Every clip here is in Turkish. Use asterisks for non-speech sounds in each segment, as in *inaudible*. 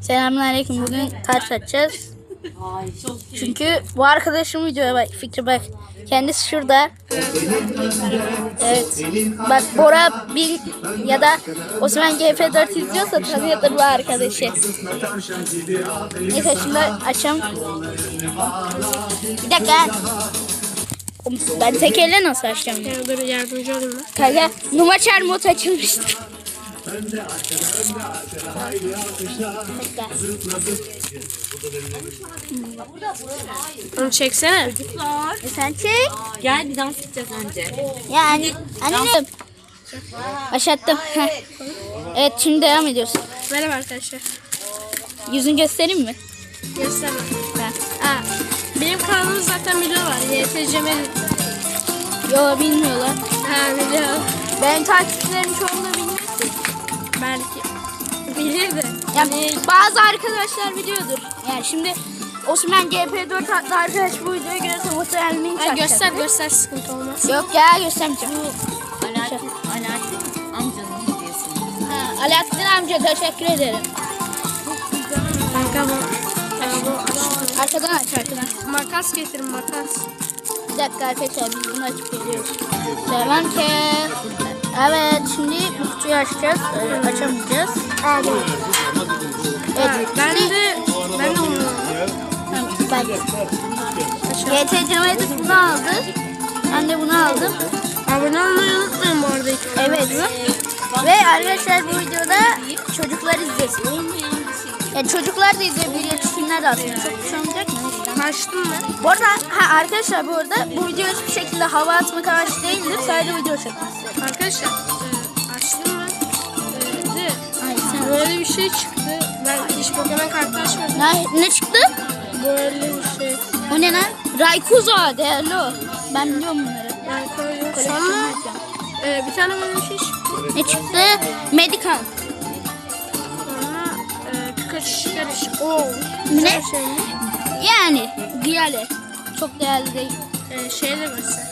Selamünaleyküm. Bugün kart açacağız. Çünkü bu arkadaşım videoya bak. Fikri bak. Kendisi şurada. Evet. Bak Bora bin ya da Osman GF4 izliyorsa tanıyordur bu arkadaşı. Neyse şimdi açalım. Bir dakika. Ben tek elle nasıl açacağım dur yardımcı ben. Kanka Numaçer mod açılmıştır. Bekle. Onu çeksene. E sen çek. Gel bir dans edeceğiz önce. Yani annem. Başlattım. Evet şimdi devam ediyoruz. Merhaba arkadaşlar. Yüzünü göstereyim mi? Gösterme. Ha. Aa, benim kanalımda zaten video var. YTC Melih. Yo bilmiyorlar. Ha video. Ben takipçilerim ki. Belki. Bilir de. Yani bazı arkadaşlar biliyordur. Yani şimdi Osman GP4 adlı arkadaş bu videoyu görürse muhtemelen link atacak. göster göster sıkıntı olmaz. Yok ya göstermeyeceğim. Alaaddin, Alaaddin amcanın hediyesi. Ha, Alaaddin amca teşekkür ederim. Kanka bu. Ya bu Arkadan aç arkadan. makas getirin makas. Bir dakika arkadaşlar biz bunu açıp geliyoruz. Devam ki. Evet şimdi bu kutuyu açacağız. Ee, açamayacağız. Evet. Ha, ben de ben de onu. Ben de. GT Cemiyeti bunu aldı. Ben de bunu aldım. Abone olmayı unutmayın bu arada. Evet. Ve arkadaşlar bu videoda çocuklar izlesin. Yani çocuklar da izleyebilir, yetişkinler de aslında. Çok bir şey olmayacak mı? Açtım ben. Bu arada ha, arkadaşlar bu arada bu video hiçbir şekilde hava atmak amaçlı değildir. Sadece video çekmek istedim. Arkadaşlar e, açtım ben. E, de böyle bir şey çıktı. Ben hiç Pokemon kartı açmadım. ne, ne çıktı? Böyle bir şey. O ne lan? Raykuza değerli o. Ben biliyorum bunları. Koleksiyon Sonra e, bir tane böyle bir şey çıktı. Ne çıktı? Medical. Pikachu çıkarış. Oo. Ne? Güzel şey mi? Yani diğerli. Çok değerli değil. E, şey de göster.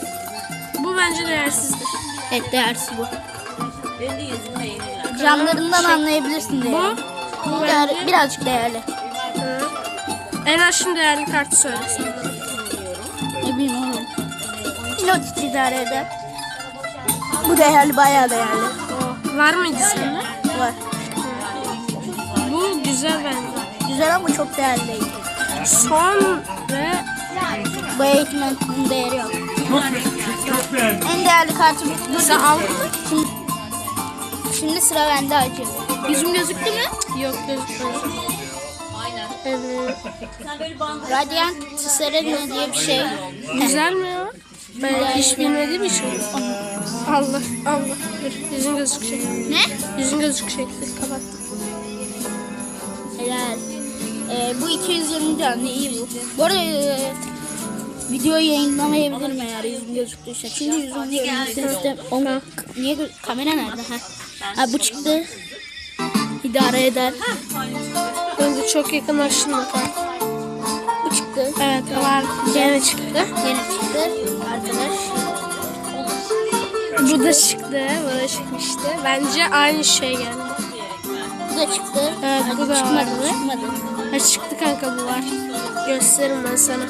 Bu bence değersizdir. Evet değersiz bu. Benim de yüzümle yeniler. Camlarından anlayabilirsin diye. Bu, bu Değer, bence birazcık değerli. e, en aşın değerli kartı söylesin. Ne bileyim oğlum. Not idare eder. Bu değerli bayağı değerli. O. Var mıydı sende? Var. Bu güzel bence. Güzel ama çok değerli değil. Son ve Bu eğitimin değeri yok. en değerli kartım. Dur, Sen aldın mı? Şimdi, şimdi sıra bende acı. Yüzüm gözüktü mü? Yok gözükmüyor. Aynen. Evet. Radiant Serena diye bir şey. Güzel mi ya? Ben hiç bilmediğim için. Allah Allah. Yüzün gözükecek. Ne? Yüzün gözükecek. Dur kapat. Helal. Ee, bu 220 canlı iyi bu. Bu arada e, videoyu yayınlamayabilirim eğer yüzüm gözüktüyse. Çünkü yüzüm gözüktüyse Oğlum, niye gö- kamera nerede? Ha. ha bu çıktı. İdare eder. Bence çok yakınlaştın bakalım. Bu çıktı. Evet var. Yine çıktı. Yeni çıktı arkadaş. Bu da çıktı. Bu da çıkmıştı. Bence aynı şey geldi. Bu da çıktı. Evet, bu da çıkmadı. var. Çıkmadı. Ha çıktı kanka bu var. Gösteririm ben sana.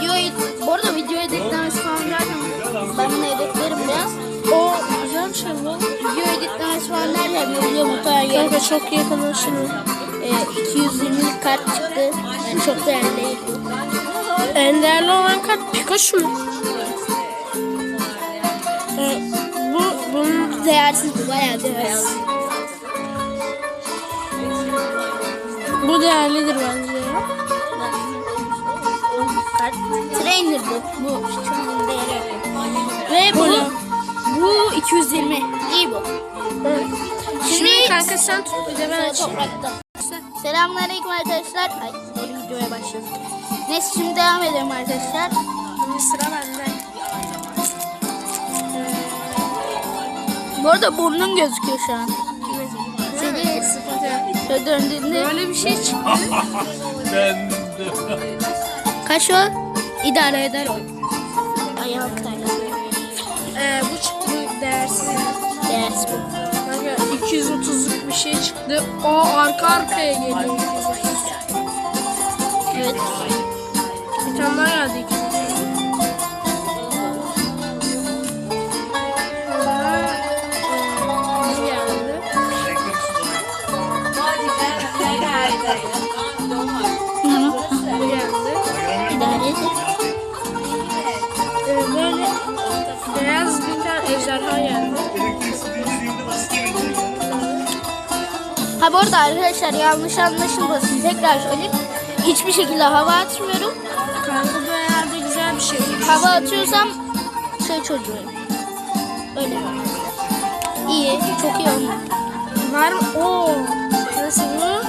Videoyu, bu arada video editlemesi falan derken ben bunu editlerim biraz. O güzel bir şey bu. Video editlemesi falan derken video muhtemelen yarın Kanka çok yakınlaştın. e, 220'lik kart çıktı. Yani çok değerli bu. En değerli olan kart Pikachu mu? Ee, bu bunun Değersiz bu bayağı değersiz. Bu değerlidir bence. Trainer bu. Bu çok değeri. Ve bu, Bu bu 220. İyi bu. Şimdi kanka sen tut bir de ben. Toprakta. Selamünaleyküm arkadaşlar. Ay, yeni videoya başladık. Neyse şimdi devam edelim arkadaşlar. Şimdi sıra bende. Bu arada burnun gözüküyor şu an. Şöyle döndüğünde Böyle bir şey çıktı. *laughs* kaç o? İdare eder o. Ayağım kaydı. Ee, bu çıktı değersiz. Değersiz bu. Kanka 230'luk bir şey çıktı. O arka arkaya geliyor. 230. Evet. Bir tane daha geldi ejderha geldi. Ha bu arada arkadaşlar yanlış anlaşılmasın. Tekrar söyleyeyim. Hiçbir şekilde hava atmıyorum. Kanka bu herhalde güzel bir şey. Hava atıyorsam şey çocuğuyum. Öyle. İyi. Çok iyi oldu. Var mı? Oo. Nasıl bu?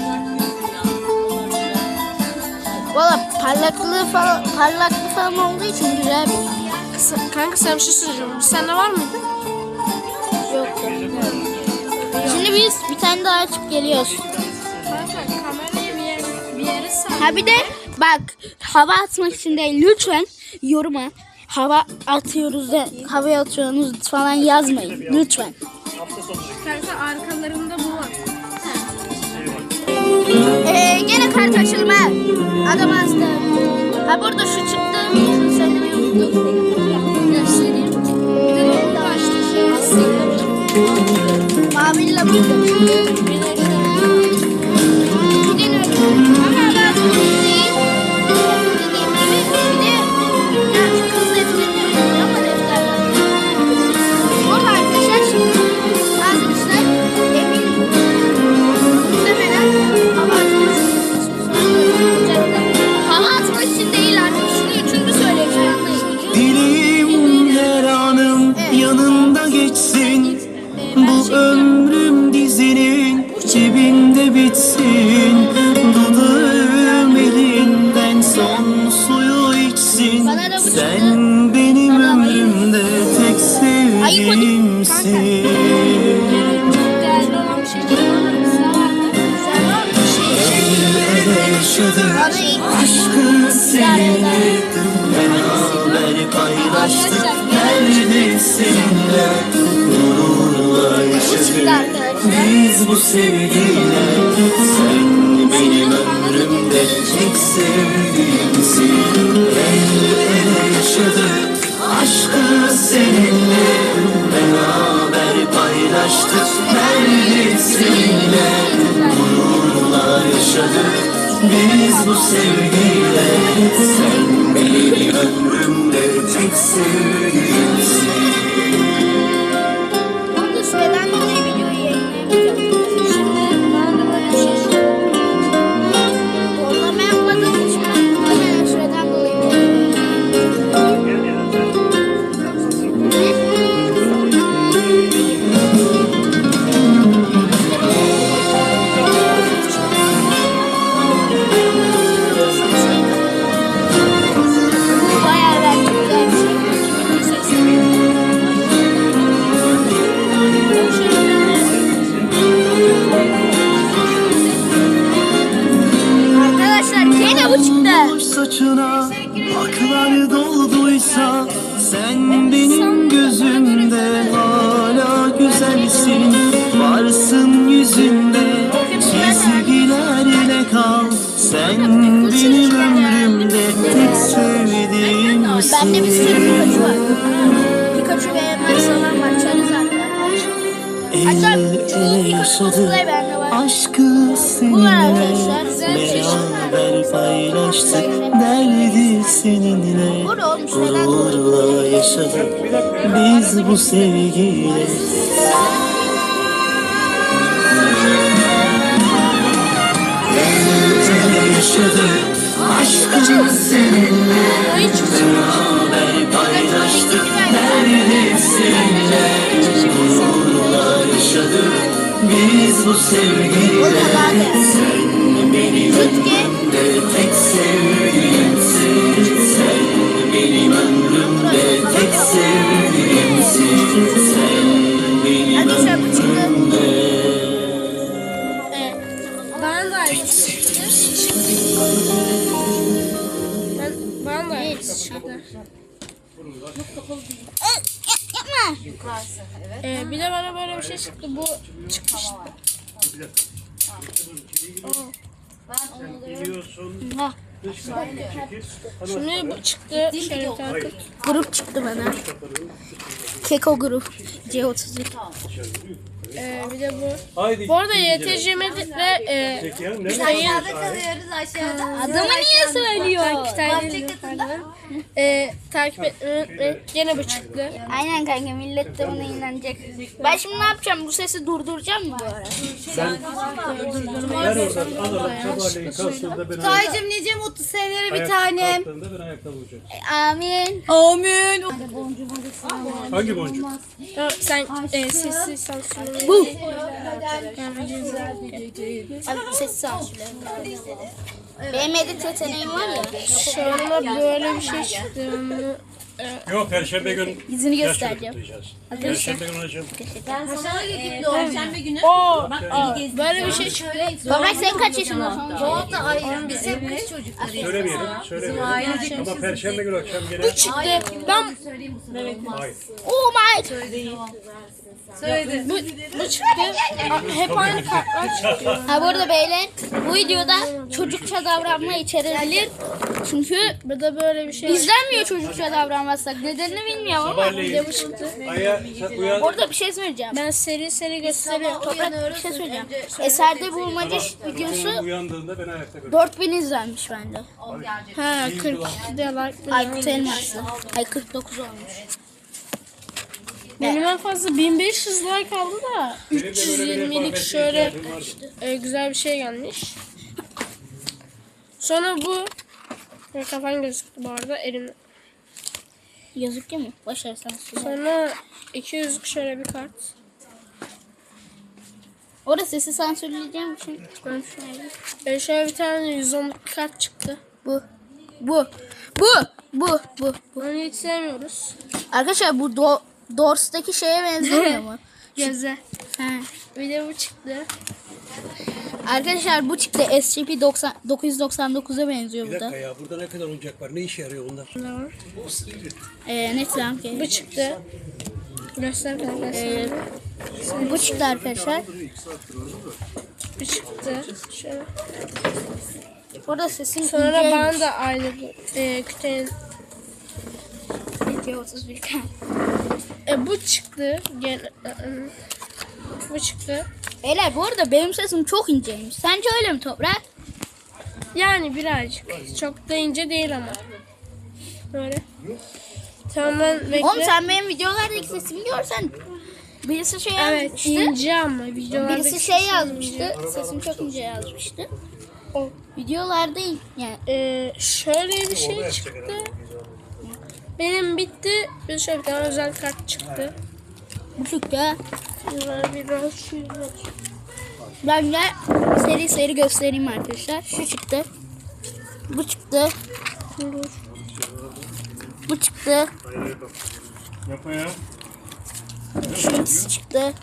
Valla parlaklığı falan, parlaklığı falan olduğu için güzel bir Sen- Kanka sen bir şey söyleyeceğim. Sende var mıydı? Yoktu. Şimdi biz bir tane daha açıp geliyoruz. Kanka kamerayı bir yere, bir yere sar. Ha bir de bak hava atmak için değil lütfen yoruma hava atıyoruz da havaya atıyorsunuz falan yazmayın lütfen. Kanka arkalarında bu var. Ee, gene kart açılma. Adam hasta. Ha burada şu çıktı. Unuttum. Göstereyim. Bir de yaşadık Bana iyi. aşkı seninle Beraber paylaştık her seninle Gururla yaşadık. Biz bu sevgiyle Sen benim ömrümde tek sevdiğimsin El ele yaşadık aşkı seninle biz bu sevgiyle Sen benim ömrümde tek saçına aklar dolduysa Sen benim gözümde hala güzelsin Varsın yüzünde çizgilerle kal Sen benim ömrümde tek sevdiğimsin Bende bir sürü Pikachu var. Pikachu ve var. Charizard var. Hatta çoğu Pikachu cosplay bende var. aşkı seninle arkadaşlar. Paylaştık. Derdi seninle. Gururla yaşadık. Biz bu sevgiyle. Yaşadık. Aşkı seninle. Beraber paylaştık. Derdi seninle. Gururla yaşadık. Biz bu sevgiyle. Sen benim ömrümde tek sevdiğimsin Sen benim ömrümde tek sevdiğimsin Sen benim ömrümde Evet. Bana da aynısı çıktı. Ben, bana da aynısı çıktı. Yapma. Yukarısı. Evet. Ee, bir de bana böyle bir şey çıktı. Bu çıkmıştı. Ben onu da Biliyorsun Ha, dış kapıyı çekip Şimdi bu çıktı. Şöyle takip. grup çıktı bana. Keko grup. C32. Ee, bir de bu. Haydi. Bu arada YTC'de e, ya ne? aşağıda kalıyoruz aşağıda. Adamı niye söylüyor? e, takip etmeyi unutmayın. Gene bu çıktı. Aynen kanka millet de buna inanacak. Ben şimdi ne yapacağım? Bu sesi durduracağım mı bu ara? Ben oradan alırım sabahleyin kalktığında ben Taycım nice mutlu seneleri bir ayak- tanem. kalktığında ben ayakta bulacağım. Amin. Amin. Hangi boncuk? Ya, sen e, sessiz sansürle. Bu. Abi ses. Benim edit yeteneğim var ya. Sonra böyle bir şey çıktı. Yok perşembe gün yaş göstereceğim. Perşembe gün olacağım. Ben sana gidip Perşembe günü. o, aa, böyle bir şey çıktı. Babak sen kaç yaşındasın? Doğu da ayrı. Biz hep kız çocuklarıyız. Söylemeyelim. Söylemeyelim. Ama perşembe günü akşam gene. Çıktı. Ben. Oh my. Söyledi. bu, bu çıktı. Hep aynı kartlar çıkıyor. Ha bu arada beyler bu videoda çocukça davranma içerebilir. Çünkü de böyle bir şey. izlenmiyor çocukça davranmazsak. Nedenini bilmiyorum ama. Sabahleyin Bu çıktı. aya sen uyan. Orada bir şey söyleyeceğim. Ben seri seri gösteriyorum. Toprak bir şey söyleyeceğim. Eserde bulmaca videosu Uyandığında ben ayakta görüyorum. 4000 izlenmiş bende. Ha 42 de like. Aykut Elmaslı. Ay 49 olmuş. Benim en fazla 1500 like aldı da Benim de böyle bir 320'lik rekabete şöyle vardı. e, güzel bir şey gelmiş. Sonra bu e, kafan gözüktü bu arada elimde. Yazık değil mi? Başarsan. Sonra 200'lük şöyle bir kart. Orada sesi sansürleyeceğim için. E, şöyle bir tane 110'luk kart çıktı. Bu. Bu. Bu. Bu. Bu. Bunu hiç sevmiyoruz. Arkadaşlar bu do Doors'taki şeye benzemiyor *laughs* mu? Göze. He. Bir de bu çıktı. Arkadaşlar bu çıktı SCP 90 999'a benziyor Bir bu da. dakika ya burada ne kadar oyuncak var? Ne işe yarıyor bunlar? Ne var? Ee, net lan ki. Bu çıktı. Göster kanka. Ee, bu çıktı arkadaşlar. Bu çıktı. Şöyle. Orada sesin Sonra bana da aynı. E, kütüğün. Video 31 kan. E, bu çıktı. Gene, ı-ı. bu çıktı. Beyler bu arada benim sesim çok inceymiş. Sence öyle mi Toprak? Yani birazcık. Çok da ince değil ama. Böyle. Tamam ben bekle. Oğlum sen benim videolardaki sesimi görsen birisi şey Evet yazmıştı. ince ama videolarda. Birisi şey yazmıştı. Sesim çok ince yazmıştı. O. Videolarda yani Ee, şöyle bir şey çıktı. Benim bitti. Bir şöyle bir tane özel kart çıktı. bu çıktı. Biraz Ben de seri seri göstereyim arkadaşlar. Şu çıktı. Bu çıktı. Bu çıktı. Şu ikisi çıktı.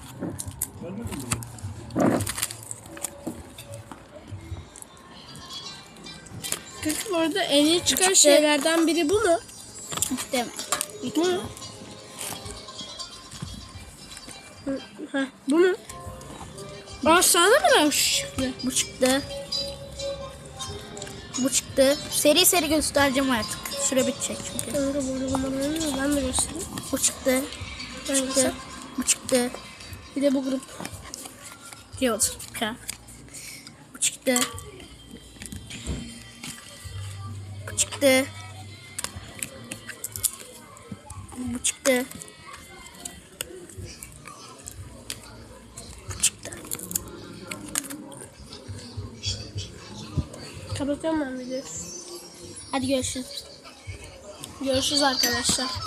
Peki bu arada en iyi çıkan şeylerden biri bu mu? Değil mi? Bu mu? Heh, bu mu? Aa sana mı lan şu çıktı? Bu çıktı. Bu çıktı. Seri seri göstereceğim artık. Süre bitecek çünkü. Kanka burada bunları ben de göstereyim. Bu çıktı. Bu çıktı. Bu çıktı. Bir de bu grup. Yok. Ha. Bu çıktı. Bu çıktı. Bu çıktı. Bu çıktı. Kapatıyorum ben videoyu. Hadi görüşürüz. Görüşürüz arkadaşlar.